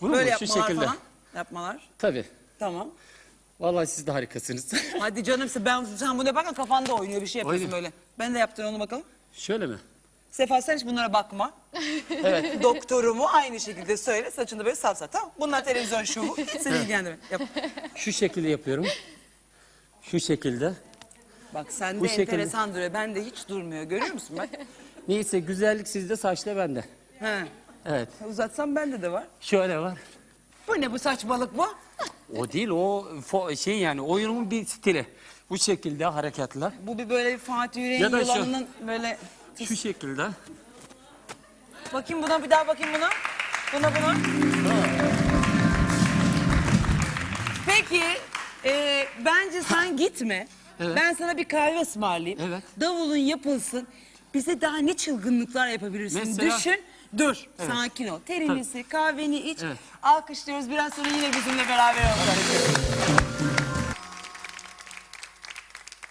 Bunu Böyle mu? Şu yapmalar şekilde. falan. Yapmalar. Tabii. Tamam. Vallahi siz de harikasınız. Hadi canım sen- ben sen buna bakın kafanda oynuyor bir şey yapıyorsun Oynuyor. böyle. Ben de yaptır onu bakalım. Şöyle mi? Sefa sen hiç bunlara bakma. Evet. Doktorumu aynı şekilde söyle. Saçını böyle savsa tamam. Bunlar televizyon şovu. Seni ilgilendirme. Yap. Şu şekilde yapıyorum. Şu şekilde. Bak sende Bu şekilde. enteresan duruyor. Bende hiç durmuyor. Görüyor musun bak? Neyse güzellik sizde saçta bende. He. Evet. Uzatsam bende de var. Şöyle var. Bu ne bu saçmalık bu? O değil o fo- şey yani oyunun bir stili. Bu şekilde hareketler. Bu bir böyle bir Fatih Yüreğin Ya da şu- yılanının böyle... Şu şekilde. Bakayım buna bir daha bakayım buna. Buna buna. Peki e, bence sen gitme. Evet. Ben sana bir kahve ısmarlayayım. Evet. Davulun yapılsın. Bize daha ne çılgınlıklar yapabilirsin. Mesela? Düşün. Dur. Sakin ol. Terini sil, kahveni iç. Evet. Alkışlıyoruz. Biraz sonra yine bizimle beraber olacak.